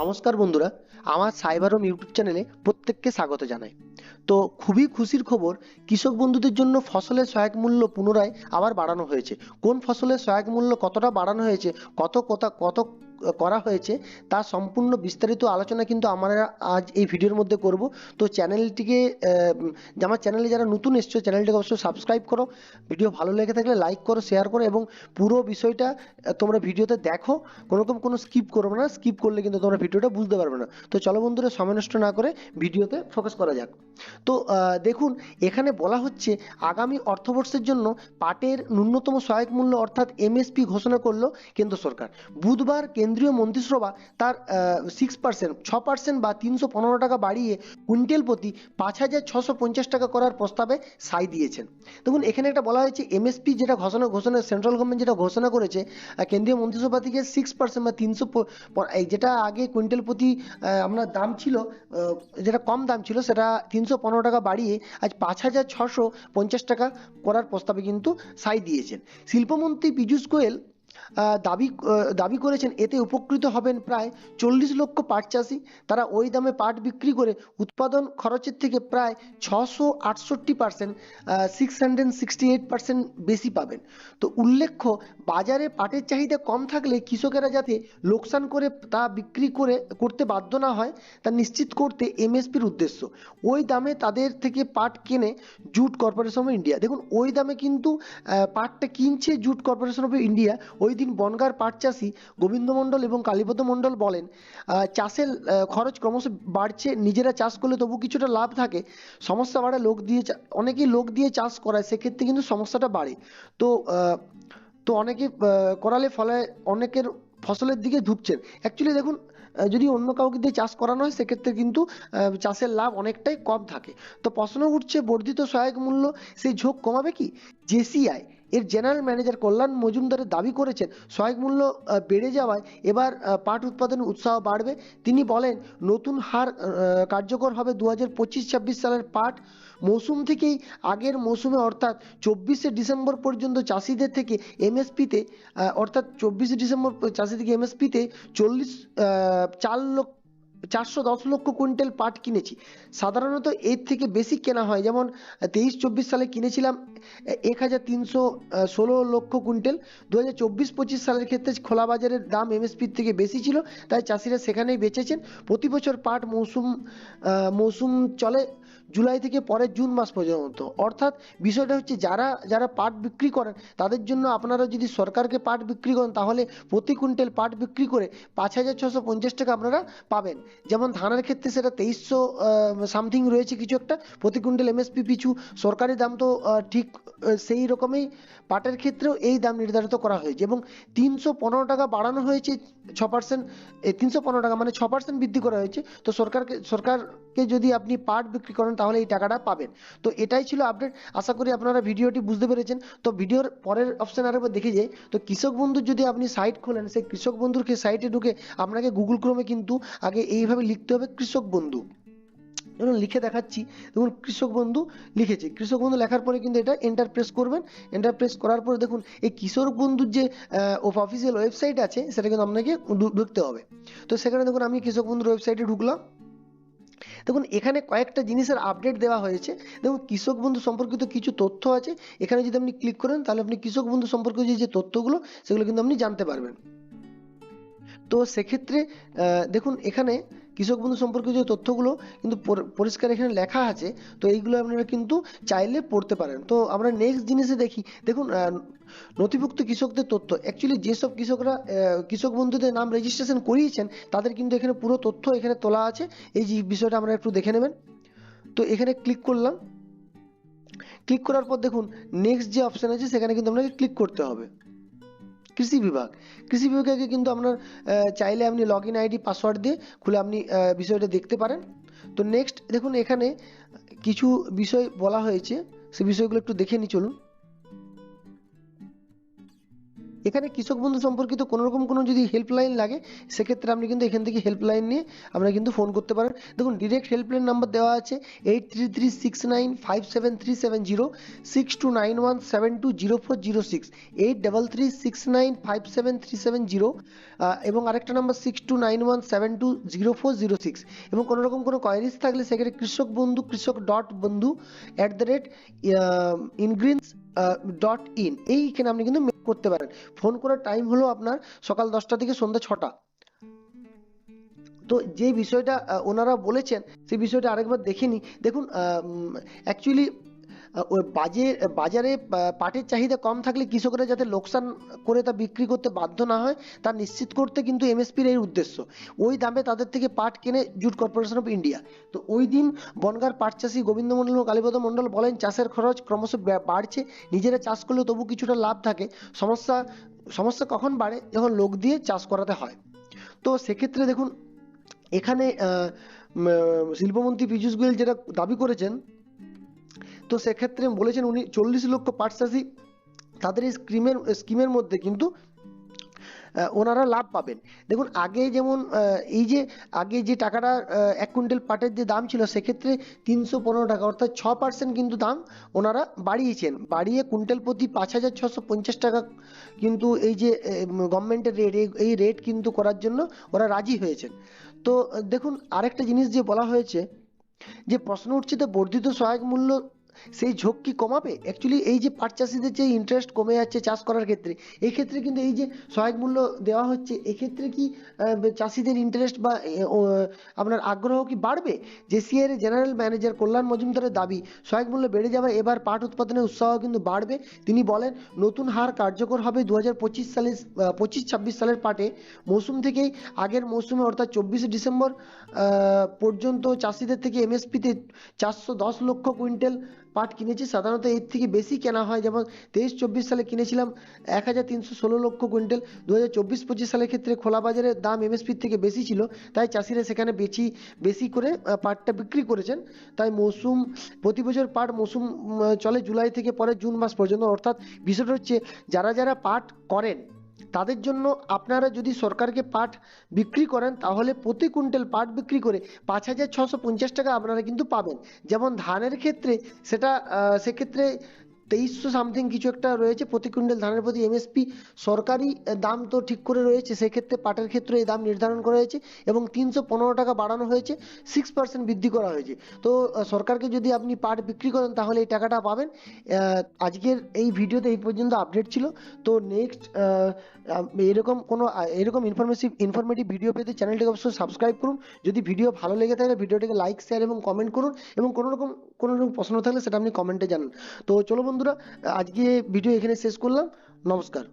নমস্কার বন্ধুরা, আমার সাইবার সাইবারম ইউটিউব চ্যানেলে প্রত্যেককে স্বাগত জানাই। তো খুবই খুশির খবর, কৃষক বন্ধুদের জন্য ফসলের সহায়ক মূল্য পুনরায় আবার বাড়ানো হয়েছে। কোন ফসলের সহায়ক মূল্য কতটা বাড়ানো হয়েছে, কত কত কত করা হয়েছে তার সম্পূর্ণ বিস্তারিত আলোচনা কিন্তু আমরা আজ এই ভিডিওর মধ্যে করব। তো চ্যানেলটিকে আমার চ্যানেলে যারা নতুন এসছো, চ্যানেলটিকে অবশ্যই সাবস্ক্রাইব করো। ভিডিও ভালো লেগে থাকলে লাইক করো শেয়ার করো এবং পুরো বিষয়টা তোমরা ভিডিওতে দেখো। কোনো রকম কোনো স্কিপ করবে না। স্কিপ করলে কিন্তু তোমরা ভিডিওটা বুঝতে পারবে না। তো চলো বন্ধুরা, সময় নষ্ট না করে ভিডিওতে ফোকাস করা যাক। তো দেখুন, এখানে বলা হচ্ছে, আগামী অর্থবর্ষের জন্য পাটের ন্যূনতম সহায়ক মূল্য অর্থাৎ এমএসপি ঘোষণা করল কেন্দ্র সরকার। বুধবার কেন্দ্রীয় মন্ত্রিসভা তার সিক্স পার্সেন্ট ছ পার্সেন্ট বা তিনশো পনেরো টাকা বাড়িয়ে কুইন্টাল প্রতি পাঁচ হাজার ছশো পঞ্চাশ টাকা করার প্রস্তাবে সাই দিয়েছেন। দেখুন, এখানে একটা বলা হয়েছে এমএসপি যেটা ঘোষণা ঘোষণা সেন্ট্রাল গভর্নমেন্ট যেটা ঘোষণা করেছে কেন্দ্রীয় মন্ত্রিসভা থেকে সিক্স পার্সেন্ট বা তিনশো যেটা আগে কুইন্টাল প্রতি আপনার দাম ছিল যেটা কম দাম ছিল, সেটা তিনশো পনেরো টাকা বাড়িয়ে আজ পাঁচ হাজার ছশো পঞ্চাশ টাকা করার প্রস্তাবে কিন্তু সাই দিয়েছেন। শিল্পমন্ত্রী পীযূষ গোয়েল দাবি দাবি করেছেন, এতে উপকৃত হবেন প্রায় চল্লিশ লক্ষ পাট চাষি। তারা ওই দামে পাট বিক্রি করে উৎপাদন খরচের থেকে প্রায় ছশো আটষট্টি percent six hundred sixty eight percent বেশি পাবেন। তো উল্লেখ্য, বাজারে পাটের চাহিদা কম থাকলে কৃষকেরা যাতে লোকসান করে তা বিক্রি করে, করতে বাধ্য না হয়, তা নিশ্চিত করতে এমএসপির উদ্দেশ্য। ওই দামে তাদের থেকে পাট কেনে জুট কর্পোরেশন অফ ইন্ডিয়া। দেখুন, ওই দামে কিন্তু পাটটা কিনছে জুট কর্পোরেশন অফ ইন্ডিয়া। ওই দিন বনগাঁর পাট চাষি গোবিন্দ মণ্ডল এবং কালীপদ মণ্ডল বলেন চাষের খরচ ক্রমশ বাড়ছে, নিজেরা চাষ করলে তবু কিছুটা লাভ থাকে। সমস্যা বাড়ে লোক দিয়ে অনেকেই লোক দিয়ে চাষ করায়, সেক্ষেত্রে কিন্তু সমস্যাটা বাড়ে। তো তো অনেকে করালে ফলে অনেকের ফসলের দিকে ঝুঁকছেন অ্যাকচুয়ালি দেখুন যদি অন্য কাউকে দিয়ে চাষ করানো হয়, সেক্ষেত্রে কিন্তু চাষের লাভ অনেকটাই কম থাকে। তো প্রশ্ন উঠছে, বর্ধিত সহায়ক মূল্য সেই ঝোঁক কমাবে কি? জেসিআই এর জেনারেল ম্যানেজার কল্যাণ মজুমদারের দাবি করেছেন, সহায়ক মূল্য বেড়ে যাওয়ায় এবার পাট উৎপাদনের উৎসাহ বাড়বে। তিনি বলেন, নতুন হার কার্যকর হবে দু হাজার পঁচিশ ছাব্বিশ সালের পাট মৌসুম থেকেই আগের মৌসুমে, অর্থাৎ চব্বিশে ডিসেম্বর পর্যন্ত চাষিদের থেকে এমএসপিতে অর্থাৎ চব্বিশে ডিসেম্বর চাষি থেকে এমএসপিতে চল্লিশ চার লক্ষ চারশো দশ লক্ষ কুইন্টাল পাট কিনেছি। সাধারণত এর থেকে বেশি কেনা হয়। যেমন, তেইশ চব্বিশ সালে কিনেছিলাম এক হাজার তিনশো ষোলো লক্ষ কুইন্টাল। দু হাজার চব্বিশ পঁচিশ সালের ক্ষেত্রে খোলা বাজারের দাম এমএসপির থেকে বেশি ছিল। তাই চাষিরা সেখানেই বেচেছেন। প্রতি বছর পাট মৌসুম মৌসুম চলে। জুলাই থেকে পরের জুন মাস পর্যন্ত। অর্থাৎ বিষয়টা হচ্ছে যারা যারা পাট বিক্রি করেন, তাদের জন্য আপনারা যদি সরকারকে পাট বিক্রি করেন, তাহলে প্রতি কুইন্টাল পাট বিক্রি করে পাঁচ হাজার ছশো পঞ্চাশ টাকা আপনারা পাবেন। যেমন ধানের ক্ষেত্রে সেটা তেইশশো সামথিং রয়েছে কিছু একটা, প্রতি কুইন্টাল এমএসপি পিছু, সরকারি দাম তো ঠিক সেই রকমই পাটের ক্ষেত্রেও এই দাম নির্ধারিত করা হয়েছে। এবং তিনশো পনেরো টাকা বাড়ানো হয়েছে, ছ পার্সেন্ট তিনশো পনেরো টাকা মানে ছ পার্সেন্ট বৃদ্ধি করা হয়েছে। তো সরকারকে সরকারকে যদি আপনি পাট বিক্রি করেন তাহলে এই টাকাটা পাবেন। তো এটাই ছিল আপডেট আশা করি আপনারা ভিডিওটি বুঝতে পেরেছেন। তো ভিডিওর পরের অপশন আরেকবার দেখে যাই। তো কৃষক বন্ধুর যদি আপনি সাইট খোলেন, সেই কৃষক বন্ধুর সাইটে ঢুকে আপনাকে গুগল ক্রোমে কিন্তু আগে এইভাবে লিখতে হবে কৃষক বন্ধু। ধরুন লিখে দেখাচ্ছি। দেখুন কৃষক বন্ধু লিখেছে। কৃষক বন্ধু লেখার পরে কিন্তু এটা এন্টার প্রেস করবেন। এন্টার প্রেস করার পরে দেখুন এই কৃষক বন্ধুর যে অফিসিয়াল ওয়েবসাইট আছে, সেটা কিন্তু আপনাকে ঢুকতে হবে। তো সেখানে দেখুন আমি কৃষক বন্ধুর ওয়েবসাইটে ঢুকলাম। দেখুন, এখানে কয়েকটা জিনিসের আপডেট দেওয়া হয়েছে। দেখুন, কৃষক বন্ধু সম্পর্কিত কিছু তথ্য আছে। এখানে যদি আপনি ক্লিক করেন, তাহলে আপনি কৃষক বন্ধু সম্পর্কিত যে তথ্যগুলো, সেগুলো কিন্তু আপনি জানতে পারবেন। তো সেক্ষেত্রে দেখুন, এখানে কৃষক বন্ধু সম্পর্কে যে তথ্যগুলো কিন্তু পরিষ্কার এখানে লেখা আছে, তো এইগুলো আপনারা কিন্তু চাইলে পড়তে পারেন। তো আমরা নেক্সট জিনিসে দেখি, দেখুন নথিভুক্ত কৃষকদের তথ্য। অ্যাকচুয়ালি যেসব কৃষকরা কৃষক বন্ধুদের নাম রেজিস্ট্রেশন করিয়েছেন, তাদের কিন্তু এখানে পুরো তথ্য এখানে তোলা আছে। এই বিষয়টা আমরা একটু দেখে নেবেন। তো এখানে ক্লিক করলাম। ক্লিক করার পর দেখুন নেক্সট যে অপশন আছে, সেখানে কিন্তু আপনাকে ক্লিক করতে হবে। কৃষি বিভাগ। কৃষি বিভাগে কিন্তু আপনার চাইলে আপনি লগ ইন আইডি পাসওয়ার্ড দিয়ে খুলে আপনি বিষয়টা দেখতে পারেন। তো নেক্সট দেখুন এখানে কিছু বিষয় বলা হয়েছে। সে বিষয়গুলো একটু দেখে নিই, চলুন। এখানে কৃষক বন্ধু সম্পর্কিত কোনো রকম কোনো যদি হেল্পলাইন লাগে, সেক্ষেত্রে আপনি কিন্তু এখান থেকে হেল্পলাইন নিয়ে আপনারা কিন্তু ফোন করতে পারেন। দেখুন ডিরেক্ট হেল্পলাইন নাম্বার দেওয়া আছে eight three three six nine five seven three seven zero six two nine one seven two zero four zero six eight double three six nine five seven three seven zero এবং আরেকটা number six two nine one seven two zero four zero six এবং কোনো রকম কোনো queries থাকলে সেক্ষেত্রে কৃষক বন্ধু, কৃষক ডট বন্ধু at the rate ingreens dot in এইখানে আপনি কিন্তু মেল করতে পারেন। ফোন করার টাইম হলো আপনার সকাল দশটা থেকে সন্ধ্যা ছটা। তো যে বিষয়টা ওনারা বলেছেন, সেই বিষয়টা আরেকবার দেখে নিই। দেখুন অ্যাকচুয়ালি বাজে, বাজারে পাটের চাহিদা কম থাকলে কৃষকরা যাতে লোকসান করে তা বিক্রি করতে বাধ্য না হয়, তা নিশ্চিত করতে কিন্তু এমএসপির এই উদ্দেশ্য। ওই দামে তাদের থেকে পাট কেনে জুট কর্পোরেশন অফ ইন্ডিয়া। তো ওই দিন বনগার পাট চাষি গোবিন্দ মণ্ডল ও কালীপদ মণ্ডল বলেন, চাষের খরচ ক্রমশ বাড়ছে, নিজেরা চাষ করলেও তবু কিছুটা লাভ থাকে। সমস্যা সমস্যা কখন বাড়ে? যখন লোক দিয়ে চাষ করাতে হয়। তো সেক্ষেত্রে দেখুন, এখানে শিল্পমন্ত্রী পীযূষ গোয়েল যেটা দাবি করেছেন তো সেক্ষেত্রে বলেছেন উনি চল্লিশ লক্ষ পাট চাষি তাদের এই স্কিমের স্কিমের মধ্যে কিন্তু ওনারা লাভ পাবেন। দেখুন, আগে যেমন এই যে, আগে যে টাকাটা এক কুইন্টাল পাটের যে দাম ছিল, সেক্ষেত্রে তিনশো পনেরো টাকা, অর্থাৎ ছ পার্সেন্ট কিন্তু দাম ওনারা বাড়িয়েছেন। বাড়িয়ে কুইন্টাল প্রতি পাঁচ হাজার ছশো পঞ্চাশ টাকা কিন্তু এই যে গভর্নমেন্টের রেট এই রেট কিন্তু করার জন্য ওরা রাজি হয়েছেন। তো, দেখুন, আরেকটা জিনিস যে বলা হয়েছে, যে প্রশ্ন উঠছে যে বর্ধিত সহায়ক মূল্য সেই ঝোঁক কি কমাবে? অ্যাকচুয়ালি এই যে পাট চাষিদের যে ইন্টারেস্ট কমে যাচ্ছে চাষ করার ক্ষেত্রে এই ক্ষেত্রে কিন্তু এই যে সহায়ক মূল্য দেওয়া হচ্ছে, এক্ষেত্রে কি চাষিদের ইন্টারেস্ট বা আপনার আগ্রহ কি বাড়বে? জেসিআর জেনারেল ম্যানেজার কল্যাণ মজুমদারের দাবি, সহায়ক মূল্য বেড়ে যাবে, এবার পাট উৎপাদনের উৎসাহ কিন্তু বাড়বে। তিনি বলেন, নতুন হার কার্যকর হবে দু হাজার পঁচিশ সালের পঁচিশ ছাব্বিশ সালের পাটে। মৌসুম থেকেই আগের মৌসুমে, অর্থাৎ চব্বিশে ডিসেম্বর পর্যন্ত চাষিদের থেকে এমএসপিতে চারশো দশ লক্ষ কুইন্টাল পাট কিনেছি, সাধারণত এর থেকে বেশি কেনা হয়। যেমন তেইশ চব্বিশ সালে কিনেছিলাম এক হাজার তিনশো ষোলো লক্ষ কুইন্টাল। দু হাজার চব্বিশ পঁচিশ সালের ক্ষেত্রে খোলা বাজারে দাম এমএসপির থেকে বেশি ছিল। তাই চাষিরা সেখানে বেশি বেশি করে পাটটা বিক্রি করেছেন। তাই মৌসুম, প্রতি বছর পাট মৌসুম চলে জুলাই থেকে পরে জুন মাস পর্যন্ত। অর্থাৎ বিষয়টা হচ্ছে, যারা যারা পাট করেন তাদের জন্য আপনারা যদি সরকারকে পাট বিক্রি করেন, তাহলে প্রতি কুইন্টাল পাট বিক্রি করে পাঁচ হাজার ছশো পঞ্চাশ টাকা আপনারা কিন্তু পাবেন। যেমন ধানের ক্ষেত্রে সেটা সেক্ষেত্রে তেইশশো সামথিং কিছু একটা রয়েছে প্রতি কুইন্টাল ধানের প্রতি এমএসপি সরকারি দাম তো ঠিক করে রয়েছে, সেক্ষেত্রে পাটের ক্ষেত্রে এই দাম নির্ধারণ করা হয়েছে এবং তিনশো পনেরো টাকা বাড়ানো হয়েছে সিক্স পার্সেন্ট বৃদ্ধি করা হয়েছে। তো সরকারকে যদি আপনি পাট বিক্রি করেন, তাহলে এই টাকাটা পাবেন। আজকের এই ভিডিওতে এই পর্যন্ত আপডেট ছিল। তো নেক্সট এরকম কোনো এরকম ইনফরমেটিভ ইনফরমেটিভ ভিডিও পেতে চ্যানেলটিকে অবশ্যই সাবস্ক্রাইব করুন। যদি ভিডিও ভালো লেগে থাকে ভিডিওটিকে লাইক শেয়ার এবং কমেন্ট করুন এবং কোনো রকম কোনো রকম প্রশ্ন থাকলে সেটা আপনি কমেন্টে জানান। তো চলো বন্ধুরা আজকে ভিডিও এখানে শেষ করলাম। নমস্কার।